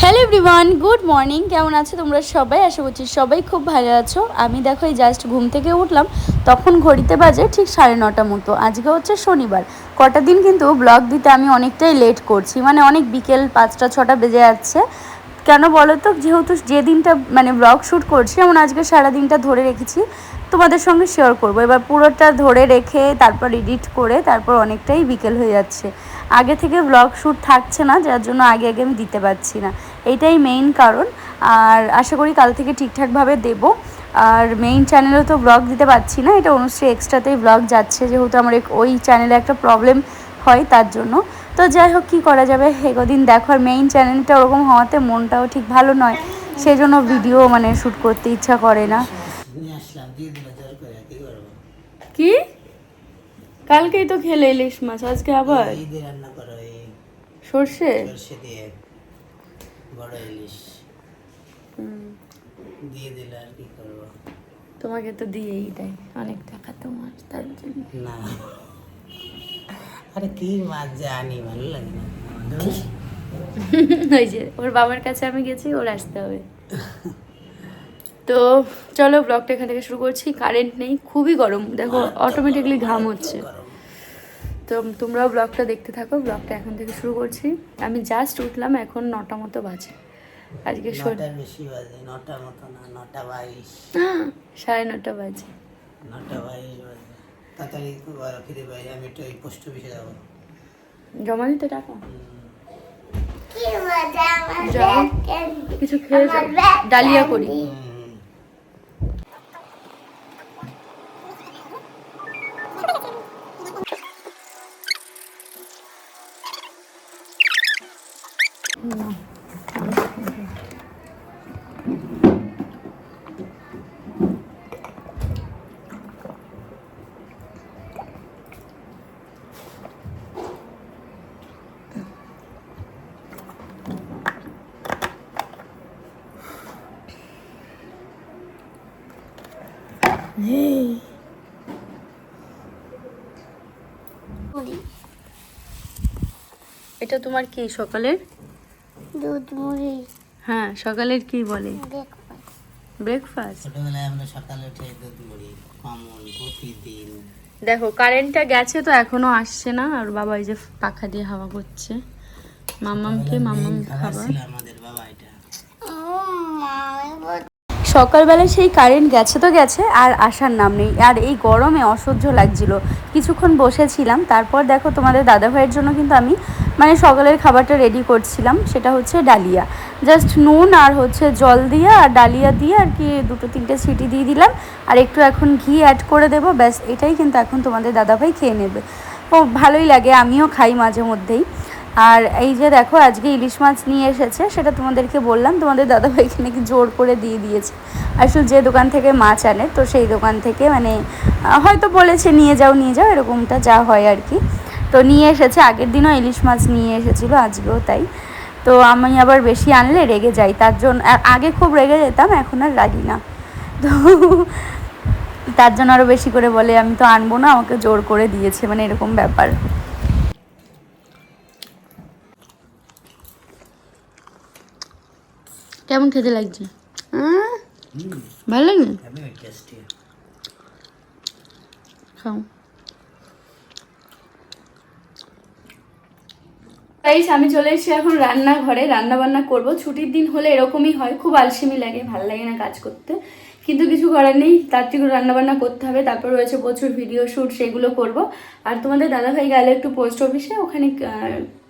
Hello everyone good morning কেমন আছো তোমরা সবাই? আশা করছি সবাই খুব ভালো আছো। আমি দেখো, এই জাস্ট ঘুম থেকে উঠলাম, তখন ঘড়িতে বাজে ঠিক সাড়ে নটা মতো। আজকে হচ্ছে শনিবার। কটা দিন কিন্তু ব্লগ দিতে আমি অনেকটাই লেট করছি। মানে অনেক বিকেল পাঁচটা, ছটা বেজে যাচ্ছে। কেন বলো তো যেহেতু যে দিনটা মানে ব্লগ শ্যুট করছি, এমন আজকে সারা দিনটা ধরে রেখেছি, তোমাদের সঙ্গে শেয়ার করব। এবার পুরোটা ধরে রেখে, তারপর এডিট করে, তারপর অনেকটাই বিকেল হয়ে যাচ্ছে। আগে থেকে ব্লগ শ্যুট থাকছে না যার জন্য আগে আগে আমি দিতে পারছি না। এইটাই মেইন কারণ। আর আশা করি কাল থেকে ঠিকঠাকভাবে দেবো। আর মেইন চ্যানেলেও তো ব্লগ দিতে পারছি না এটা অনুশ্রী এক্সট্রাতেই ব্লগ যাচ্ছে যেহেতু আমার ওই চ্যানেলে একটা প্রবলেম হয় তার জন্য। তো যাই হোক কী করা যাবে? এগোদিন দেখো আর মেইন চ্যানেলটা ওরকম হওয়াতে মনটাও ঠিক ভালো নয়। সেই জন্য ভিডিও মানে শ্যুট করতে ইচ্ছা করে না। কি? কালকেই তো খেলে ইলিশ মাছ আজকে আবার? রান্না করো সর্ষে? সর্ষে দিয়ে বড় ইলিশ। দিয়ে দিলে আর কি করব? তোমাকে তো দিয়েই দেয় অনেক টাকা তোমার তার জন্য। না। আরে কি মাছ আনি ভালো লাগে না। ওই যে ওর বাবার কাছে আমি গেছি ওর আসতে হবে। তো চলো ব্লগটা এখান থেকে শুরু করছি। কারেন্ট নেই খুবই গরম। দেখো অটোমেটিকলি ঘাম হচ্ছে। তো তোমরাও ব্লগটা দেখতে থাকো ব্লগটা এখন থেকে শুরু করছি। আমি জাস্ট উঠলাম এখন নটা মতো বাজে। আজকে সাড়ে নটা বাজে। জমা দিতে টাকা কিছু খেয়ে ডালিয়া করি। এটা তোমার কি সকালের? দুধ মুড়ি। হ্যাঁ সকালের কি বলে? ব্রেকফাস্ট ছোটবেলায় আমরা সকালে উঠে দুধ মুড়ি কমন প্রতিদিন। দেখো কারেন্টটা গেছে তো এখনও আসছে না আর বাবা এই যে পাখা দিয়ে হাওয়া করছে। মামামকে মামাম খাবার খাবার। আমাদের বাবা এটা। সকালবেলায় সেই কারেন্ট গেছে তো গেছে, আর আসার নাম নেই। আর এই গরমে অসহ্য লাগছিল। কিছুক্ষণ বসেছিলাম, তারপর দেখো তোমাদের দাদাভাইয়ের জন্য কিন্তু আমি মানে সকালের খাবারটা রেডি করছিলাম, সেটা হচ্ছে ডালিয়া। জাস্ট নুন আর হচ্ছে জল দিয়ে আর ডালিয়া দিয়ে আর কি দুটো তিনটে সিটি দিয়ে দিলাম, আর একটু এখন ঘি অ্যাড করে দেবো, ব্যাস এটাই কিন্তু এখন তোমাদের দাদাভাই খেয়ে নেবে। ও ভালোই লাগে, আমিও খাই মাঝে মধ্যেই। আর এই যে দেখো, আজকে ইলিশ মাছ নিয়ে এসেছে, সেটা তোমাদেরকে বললাম। তোমাদের দাদাভাইকে নাকি জোর করে দিয়ে দিয়েছে। আসলে যে দোকান থেকে মাছ আনে, তো সেই দোকান থেকে মানে হয়তো বলেছে, নিয়ে যাও নিয়ে যাও, এরকমটা যা হয় আর কি। তো নিয়ে এসেছে, আগের দিনও ইলিশ মাছ নিয়ে এসেছিল, আজকেও তাই। তো আমি আবার বেশি আনলে রেগে যাই, তার জন্য আগে খুব রেগে যেতাম, এখন আর রাগি না। তো তার জন্য আরও বেশি করে বলে, আমি তো আনব না, আমাকে জোর করে দিয়েছে মানে এরকম ব্যাপার। কেমন খেতে লাগছে? আহ, ভালো লাগে আমি খাও। গাইস আমি চলে এসেছি এখন রান্নাঘরে। রান্না বান্না করব। ছুটির দিন হলে এরকমই হয়। খুব আলসেমি লাগে ভালো লাগে না কাজ করতে। কিন্তু কিছু করার নেই। তার থেকে রান্না বান্না করতে হবে। তারপর রয়েছে প্রচুর ভিডিও শ্যুট সেগুলো করব। আর তোমাদের দাদাভাই গেলে একটু পোস্ট অফিসে ওখানে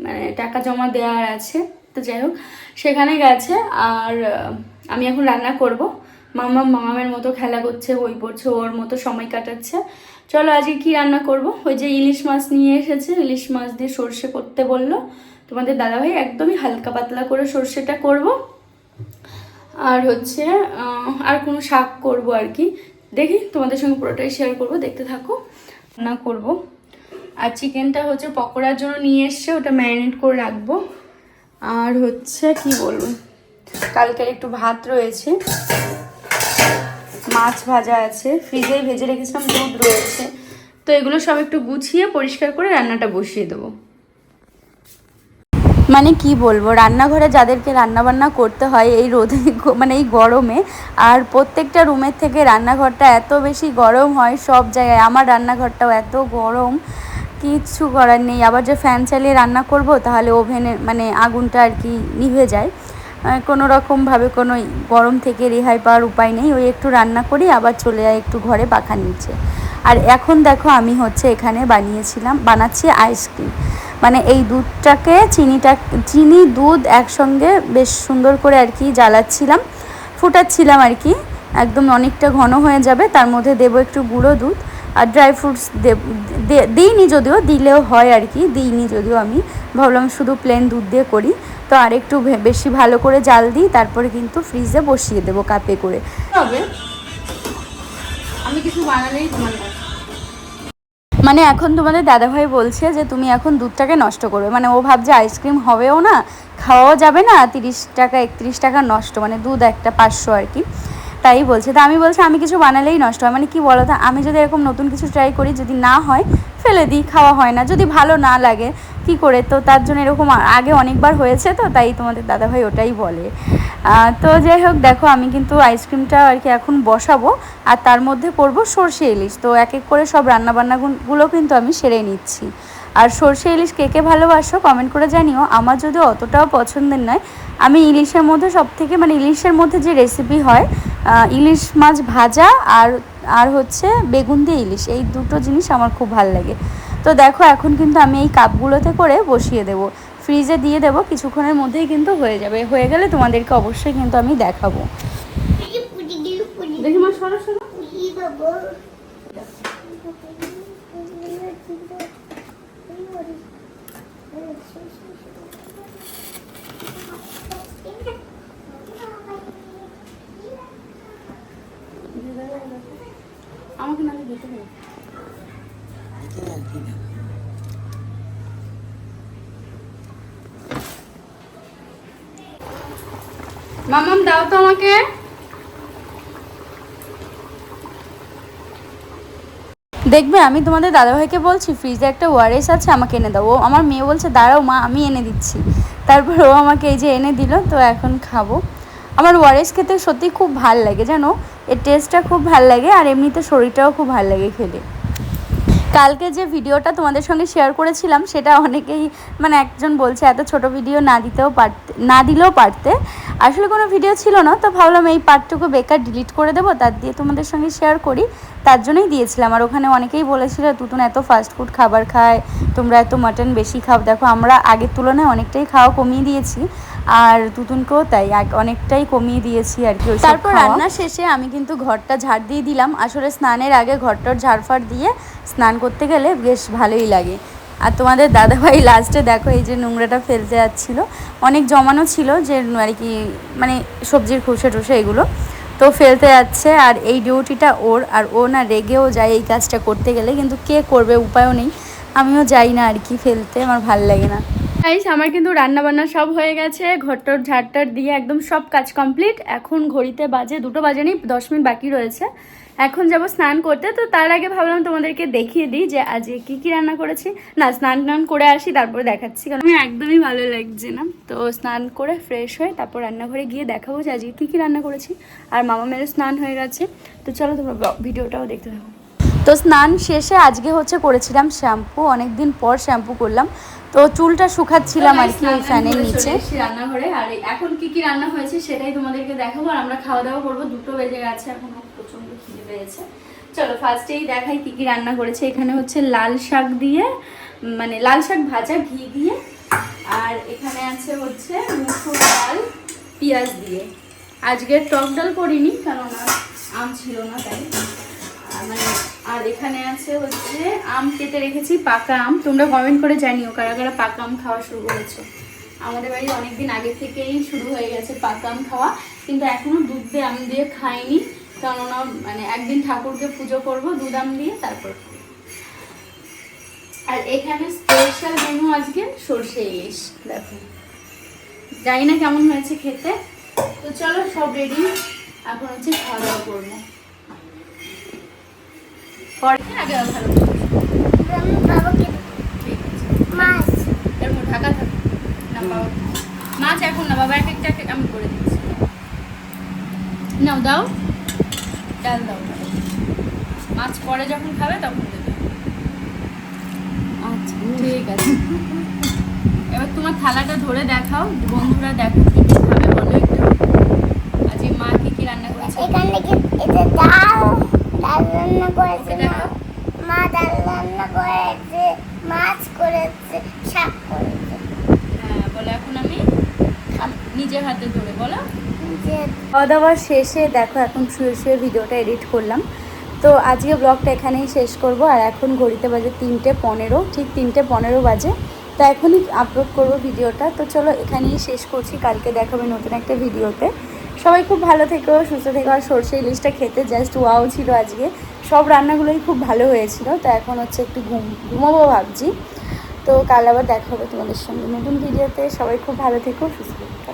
মানে টাকা জমা দেওয়ার আছে। তো যাই হোক, সেখানে গেছে আর আমি এখন রান্না করব। মামা মামামের মতো খেলা করছে, বই পড়ছে, ওর মতো সময় কাটাচ্ছে। চলো আজকে কি রান্না করব? ওই যে ইলিশ মাছ নিয়ে এসেছে, ইলিশ মাছ দিয়ে সর্ষে করতে বলল। তোমাদের দাদাভাই একদমই হালকা পাতলা করে সর্ষেটা করব। আর হচ্ছে আর কোনো শাক করব আর কি। দেখি তোমাদের সঙ্গে পুরোটাই শেয়ার করব, দেখতে থাকো। রান্না করব। আর চিকেনটা হচ্ছে পকোড়ার জন্য নিয়ে এসছে, ওটা ম্যারিনেট করে রাখব। আর হচ্ছে কি বলব কালকের একটু ভাত রয়েছে। মাছ ভাজা আছে। ফ্রিজেই ভেজে রেখেছিলাম, দুধ রয়েছে। তো এগুলো সব একটু গুছিয়ে পরিষ্কার করে রান্নাটা বসিয়ে দেবো। মানে কি বলব, রান্নাঘরে যাদেরকে রান্না বান্না করতে হয় এই রোদে মানে এই গরমে, আর প্রত্যেকটা রুমের থেকে রান্নাঘরটা এত বেশি গরম হয় সব জায়গায়। আমার রান্নাঘরটাও এত গরম। কিচ্ছু করার নেই। আবার যে ফ্যান চালিয়ে রান্না করব, তাহলে ওভেনে মানে আগুনটা আর কি নিভে যায়। কোনো রকমভাবে কোনো গরম থেকে রেহাই পাওয়ার উপায় নেই। ওই একটু রান্না করি, আবার চলে যায় একটু ঘরে পাখা নিচে। আর এখন দেখো আমি হচ্ছে এখানে বানিয়েছিলাম, বানাচ্ছি আইসক্রিম মানে এই দুধটাকে, চিনিটা, চিনি, দুধ একসঙ্গে বেশ সুন্দর করে আর কি জ্বালাচ্ছিলাম। ফুটাচ্ছিলাম আর কি, একদম অনেকটা ঘন হয়ে যাবে। তার মধ্যে দেবো একটু গুঁড়ো দুধ। আর ড্রাই ফ্রুটস দিইনি যদিও দিলেও হয় আর কি দিইনি যদিও আমি। ভাবলাম শুধু প্লেন দুধ দিয়ে করি। তো আর একটু বেশি ভালো করে জাল দিই তারপরে কিন্তু ফ্রিজে বসিয়ে দেবো কাপে করে। হবে আমি কিছু বানালেই মানে এখন তোমাদের দাদাভাই বলছে যে তুমি এখন দুধটাকে নষ্ট করবে। মানে ও ভাবছে আইসক্রিম হবেও না খাওয়াও যাবে না তিরিশ টাকা একত্রিশ টাকা নষ্ট। মানে দুধ একটা পাঁচশো আর কি। তাই বলছে। তা আমি বলছি, আমি কিছু বানালেই নষ্ট হয়। মানে কি বলো তো আমি যদি এরকম নতুন কিছু ট্রাই করি, যদি না হয়, ফেলে দিই, খাওয়া হয় না। যদি ভালো না লাগে, কি করে? তো তার জন্য এরকম আগে অনেকবার হয়েছে তো, তাই তোমাদের দাদাভাই ওটাই বলে। তো যাই হোক, দেখো, আমি কিন্তু আইসক্রিমটা আর কি এখন বসাবো, আর তার মধ্যে করব সর্ষে ইলিশ। তো এক এক করে সব রান্নাবান্নাগুলো কিন্তু আমি সেরে নিচ্ছি। আর সর্ষে ইলিশ কে কে ভালোবাসো কমেন্ট করে জানিও। আমার যদি অতটাও পছন্দের নয়। আমি ইলিশের মধ্যে সব থেকে মানে ইলিশের মধ্যে যে রেসিপি হয় ইলিশ মাছ ভাজা আর আর হচ্ছে বেগুন দিয়ে ইলিশ। এই দুটো জিনিস আমার খুব ভালো লাগে। তো দেখো, এখন কিন্তু আমি এই কাপগুলোতে করে বসিয়ে দেবো। ফ্রিজে দিয়ে দেবো, কিছুক্ষণের মধ্যেই কিন্তু হয়ে যাবে। হয়ে গেলে তোমাদেরকে অবশ্যই কিন্তু আমি দেখাবো। দেখি মা, সরো সরো আমাকে না দিতে হবে মামাম, দাও তো আমাকে। দেখবে, আমি তোমাদের দাদাভাইকে বলছি, ফ্রিজে একটা ওয়ারেস আছে, আমাকে এনে দাও। ও আমার মেয়ে বলছে, দাঁড়াও মা, আমি এনে দিচ্ছি। তারপর ও আমাকে এই যে এনে দিল, তো এখন খাব। আমার ওয়ারেস খেতে সত্যি খুব ভালো লাগে, জানো? এর টেস্টটা খুব ভালো লাগে আর এমনিতে শরীরটাও খুব ভালো লাগে খেলে। কালকে যে ভিডিওটা তোমাদের সঙ্গে শেয়ার করেছিলাম, সেটা অনেকেই মানে একজন বলছে, এত ছোট ভিডিও না দিতেও পারতে না দিলেও পারতে। আসলে কোনো ভিডিও ছিল না, তো ভাবলাম এই পার্টটুকু বেকার ডিলিট করে দেবো, তার দিয়ে তোমাদের সঙ্গে শেয়ার করি। তার জন্যই দিয়েছিলাম। আর ওখানে অনেকেই বলেছিল, তুতুন এত ফাস্ট ফুড খাবার খায়, তোমরা এত মাটন বেশি খাও। দেখো, আমরা আগের তুলনায় অনেকটাই খাওয়া কমিয়ে দিয়েছি। আর তুতুনকেও তাই এক- অনেকটাই কমিয়ে দিয়েছি আর কি তারপর রান্না শেষে আমি কিন্তু ঘরটা ঝাড় দিয়ে দিলাম। আসলে স্নানের আগে ঘরটার ঝাড়ফাড় দিয়ে স্নান করতে গেলে বেশ ভালোই লাগে। আর তোমাদের দাদাভাই লাস্টে দেখো এই যে নোংরাটা ফেলতে যাচ্ছিল। অনেক জমানো ছিল যে আর কি মানে সবজির খোসা টোসা এগুলো। তো ফেলতে যাচ্ছে আর এই ডিউটিটা ওর আর ও না রেগেও যায় এই কাজটা করতে গেলে। কিন্তু কে করবে উপায়ও নেই। আমিও যাই না আর কি ফেলতে আমার ভালো লাগে না। গাইস আমার কিন্তু রান্না বান্না সব হয়ে গেছে। ঘরটর ঝাড়টার দিয়ে একদম সব কাজ কমপ্লিট এখন ঘড়িতে বাজে, দুটো বাজে নেই, দশ মিনিট বাকি রয়েছে। এখন যাব স্নান করতে। তো তার আগে ভাবলাম তোমাদেরকে দেখিয়ে দিই যে আজকে কি কি রান্না করেছি। না, স্নান টান করে আসি, তারপরে দেখাচ্ছি, কারণ আমি একদমই ভালো লাগছে না। তো স্নান করে ফ্রেশ হয়ে তারপর রান্নাঘরে গিয়ে দেখাবো যে আজকে কী কী রান্না করেছি। আর মামা মেরে স্নান হয়ে গেছে। তো চলো তোমরা ভিডিওটাও দেখতে থাকো। তো স্নান শেষে আজকে হচ্ছে করেছিলাম শ্যাম্পু অনেক দিন পর শ্যাম্পু করলাম। তো চুলটা শুকাচ্ছিলাম আর কি ফ্যানের নিচে। রান্নাঘরে। আর এখন কি কি রান্না হয়েছে সেটাই তোমাদেরকে দেখাবো আর আমরা খাওয়া দাওয়া করব। দুটো বেজে গেছে এখনও প্রচণ্ড খিদে পেয়েছে। চলো ফার্স্টেই দেখাই কি কি রান্না করেছে। এখানে হচ্ছে লাল শাক দিয়ে মানে লাল শাক ভাজা ঘি দিয়ে। আর এখানে আছে হচ্ছে মুসুর ডাল পেঁয়াজ দিয়ে। আজকে টক ডাল করিনি কেননা আম ছিল না তাই। মানে আর এখানে আছে হচ্ছে আম কেটে রেখেছি, পাকা আম। তোমরা কমেন্ট করে জানিও কারা কারা পাকা আম খাওয়া শুরু করেছ। আমাদের বাড়ি অনেকদিন আগে থেকেই শুরু হয়ে গেছে পাকা আম খাওয়া, কিন্তু এখনও দুধ দিয়ে আম দিয়ে খাইনি, কেননা মানে একদিন ঠাকুরকে পুজো করব, দুধ আম দিয়ে তারপর আর এখানে স্পেশাল মেনু আজকে সর্ষে ইলিশ, দেখো। জানি না কেমন হয়েছে খেতে। তো চলো সব রেডি এখন হচ্ছে খাওয়া দাওয়া করব। পরে আগে ভালো আমি ঠিক আছে মাছ। এর মধ্যে ঢাকা থাক না বাবা। মাছ এখন না বাবা এক একটা এক এক আমি করে দিচ্ছি। নাও দাও। ডাল দাও। মাছ পরে যখন খাবে তখন দেবে। আচ্ছা ঠিক আছে। এবার তোমার থালাটা ধরে দেখাও। বন্ধুরা দেখো কি খাবে বলো একটু। আজকে মা কি কি রান্না করেছে? এখানে ডাল রান্না করেছে মা। ডাল রান্না করেছে মাছ করেছে শাক করেছে। হ্যাঁ বলো এখন আমি নিজের হাতে ধরে বলো। যে খাওয়া দাওয়া শেষে দেখো এখন শুয়ে শুয়ে ভিডিওটা এডিট করলাম। তো আজকে ব্লগটা এখানেই শেষ করব আর এখন ঘড়িতে বাজে তিনটে পনেরো ঠিক তিনটে পনেরো বাজে। তো এখনই আপলোড করব ভিডিওটা। তো চলো এখানেই শেষ করছি। কালকে দেখাবে নতুন একটা ভিডিওতে। সবাই খুব ভালো থেকো, সুস্থ থেকো। আর সর্ষে ইলিশটা খেতে জাস্ট ওয়াও ছিল আজকে। সব রান্নাগুলোই খুব ভালো হয়েছিল। তো এখন হচ্ছে একটু ঘুম, ঘুমাবো ভাবছি। তো কাল আবার দেখা হবে তোমাদের সঙ্গে নতুন ভিডিওতে সবাই খুব ভালো থেকো, সুস্থ থেকো।